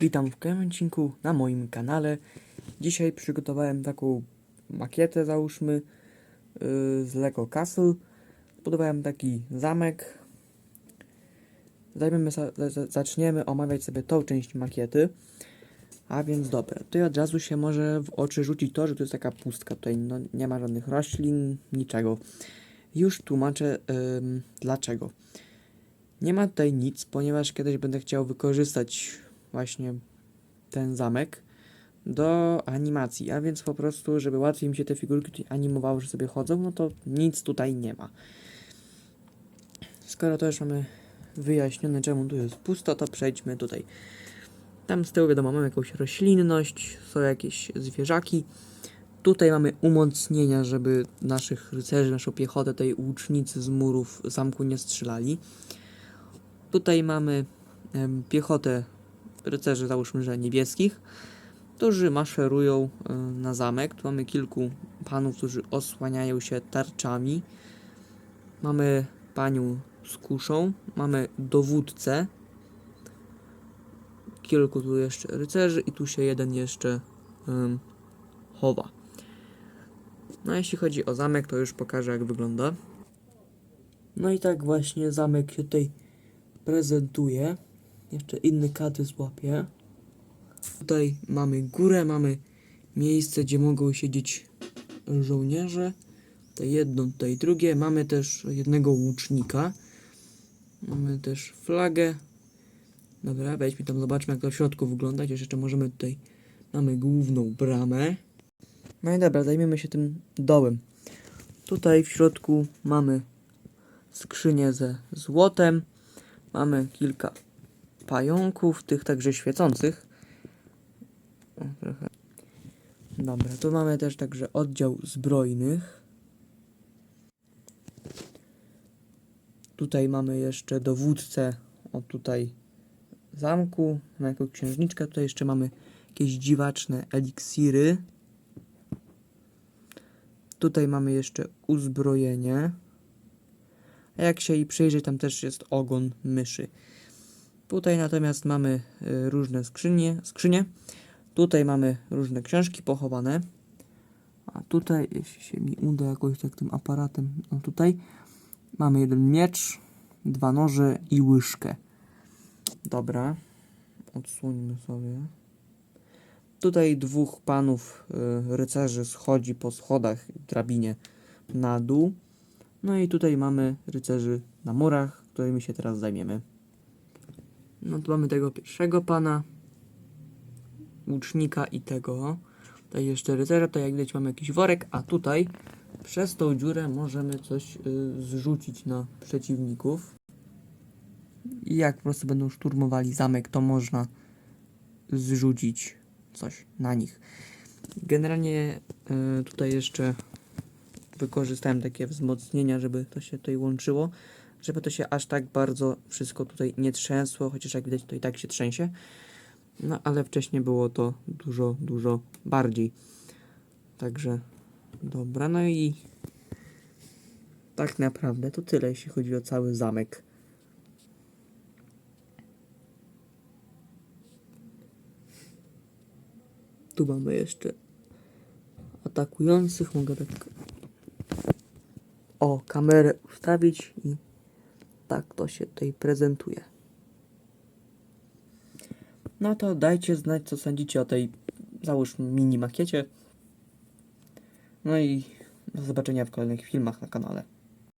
Witam w kolejnym odcinku na moim kanale. Dzisiaj przygotowałem taką makietę, załóżmy, yy, z Lego Castle. Zbudowałem taki zamek. Zajmiemy, zaczniemy omawiać sobie tą część makiety. A więc dobra, tutaj od razu się może w oczy rzucić to, że to jest taka pustka. Tutaj no, nie ma żadnych roślin, niczego. Już tłumaczę ym, dlaczego. Nie ma tutaj nic, ponieważ kiedyś będę chciał wykorzystać właśnie ten zamek do animacji, a więc po prostu, żeby łatwiej mi się te figurki animowały, że sobie chodzą, no to nic tutaj nie ma. Skoro to już mamy wyjaśnione, czemu tu jest pusto, to przejdźmy tutaj. Tam z tyłu wiadomo, mamy jakąś roślinność, są jakieś zwierzaki. Tutaj mamy umocnienia, żeby naszych rycerzy, naszą piechotę, tej łucznicy z murów zamku nie strzelali. Tutaj mamy em, piechotę rycerzy, załóżmy, że niebieskich, którzy maszerują e, na zamek. Tu mamy kilku panów, którzy osłaniają się tarczami. Mamy panią z kuszą, mamy dowódcę, kilku tu jeszcze rycerzy i tu się jeden jeszcze em, chowa. No a jeśli chodzi o zamek, to już pokażę jak wygląda. No i tak właśnie zamek się tutaj prezentuje. Jeszcze inny kadr złapię. Tutaj mamy górę, mamy miejsce, gdzie mogą siedzieć żołnierze. Tutaj jedno, tutaj drugie. Mamy też jednego łucznika. Mamy też flagę. Dobra, wejdźmy tam, zobaczmy jak to w środku wygląda. Jeszcze możemy tutaj... Mamy główną bramę. No i dobra, zajmiemy się tym dołem. Tutaj w środku mamy skrzynię ze złotem. Mamy kilka pająków, tych także świecących. Dobra, tu mamy też także oddział zbrojnych. Tutaj mamy jeszcze dowódcę o tutaj zamku, na jako księżniczkę. Tutaj jeszcze mamy jakieś dziwaczne eliksiry. Tutaj mamy jeszcze uzbrojenie. A jak się jej przyjrzeć, tam też jest ogon myszy. Tutaj natomiast mamy y, różne skrzynie, skrzynie. Tutaj mamy różne książki pochowane. A tutaj, jeśli się mi uda jakoś tak tym aparatem, no tutaj mamy jeden miecz, dwa noże i łyżkę. Dobra, odsuńmy sobie. Tutaj dwóch panów y, rycerzy schodzi po schodach drabinie na dół. No i tutaj mamy rycerzy na murach, którymi się teraz zajmiemy. No tu mamy tego pierwszego pana, łucznika i tego. Tutaj jeszcze rycerza, to jak widać mamy jakiś worek, a tutaj przez tą dziurę możemy coś y, zrzucić na przeciwników. I jak po prostu będą szturmowali zamek, to można zrzucić coś na nich. Generalnie y, tutaj jeszcze wykorzystałem takie wzmocnienia, żeby to się tutaj łączyło, żeby to się aż tak bardzo wszystko tutaj nie trzęsło, chociaż jak widać to i tak się trzęsie. No ale wcześniej było to dużo, dużo bardziej. Także dobra, no i tak naprawdę to tyle, jeśli chodzi o cały zamek. Tu mamy jeszcze atakujących, mogę tak o kamerę ustawić i tak to się tutaj prezentuje. No to dajcie znać, co sądzicie o tej, załóżmy, mini makiecie. No i do zobaczenia w kolejnych filmach na kanale.